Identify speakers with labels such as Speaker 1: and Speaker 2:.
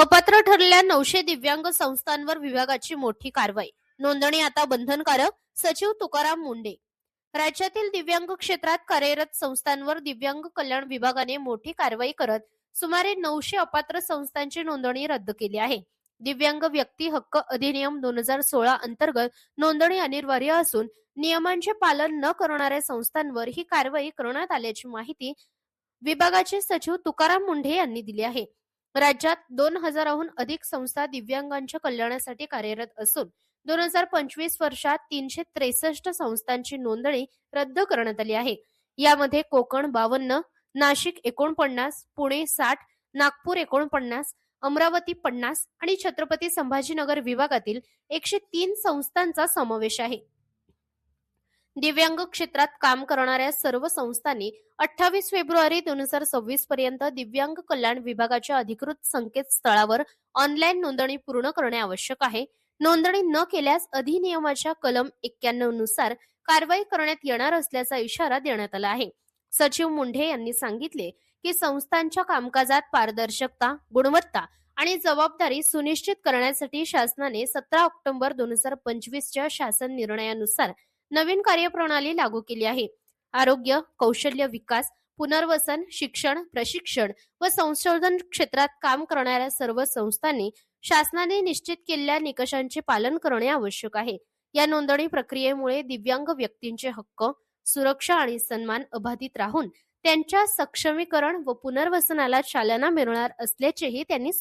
Speaker 1: अपात्र ठरलेल्या नऊशे दिव्यांग संस्थांवर विभागाची मोठी कारवाई. नोंदणी आता बंधनकारक सचिव तुकाराम मुंडे. राज्यातील दिव्यांग क्षेत्रात कार्यरत संस्थांवर दिव्यांग कल्याण विभागाने मोठी कारवाई करत सुमारे नऊशे अपात्र संस्थांची नोंदणी रद्द केली आहे. दिव्यांग व्यक्ती हक्क अधिनियम दोन हजार सोळा अंतर्गत नोंदणी अनिवार्य असून नियमांचे पालन न करणाऱ्या संस्थांवर ही कारवाई करण्यात आल्याची माहिती विभागाचे सचिव तुकाराम मुंढे यांनी दिली आहे. राज्यात दोन हजाराहून अधिक संस्था दिव्यांगांच्या कल्याणासाठी कार्यरत असून दोन हजार पंचवीस वर्षात तीनशे त्रेसष्ट संस्थांची नोंदणी रद्द करण्यात आली आहे. यामध्ये कोकण बावन्न नाशिक एकोणपन्नास पुणे साठ नागपूर एकोणपन्नास अमरावती पन्नास आणि छत्रपती संभाजीनगर विभागातील एकशे तीन संस्थांचा समावेश आहे. दिव्यांग क्षेत्रात काम करणाऱ्या सर्व संस्थांनी अठ्ठावीस फेब्रुवारी दोन हजार सव्वीस पर्यंत दिव्यांग कल्याण विभागाच्या अधिकृत संकेतस्थळावर ऑनलाईन नोंदणी पूर्ण करणे आवश्यक आहे. नोंदणी न केल्यास अधिनियमाच्या कलम एक्क्याण्णवनुसार कारवाई करण्यात येणार असल्याचा इशारा देण्यात आला आहे. सचिव मुंढे यांनी सांगितले की संस्थांच्या कामकाजात पारदर्शकता गुणवत्ता आणि जबाबदारी सुनिश्चित करण्यासाठी शासनाने सतरा ऑक्टोबर दोन हजार पंचवीसच्या शासन निर्णयानुसार नवीन कार्यप्रणाली लागू केली आहे. आरोग्य कौशल्य विकास पुनर्वसन शिक्षण प्रशिक्षण व संशोधन क्षेत्रात काम करणाऱ्या सर्व संस्थांनी शासनाने निश्चित केलेल्या निकषांचे पालन करणे आवश्यक आहे. या नोंदणी प्रक्रियेमुळे दिव्यांग व्यक्तींचे हक्क सुरक्षा आणि सन्मान अबाधित राहून त्यांच्या सक्षमीकरण व पुनर्वसनाला चालना मिळणार असल्याचेही त्यांनी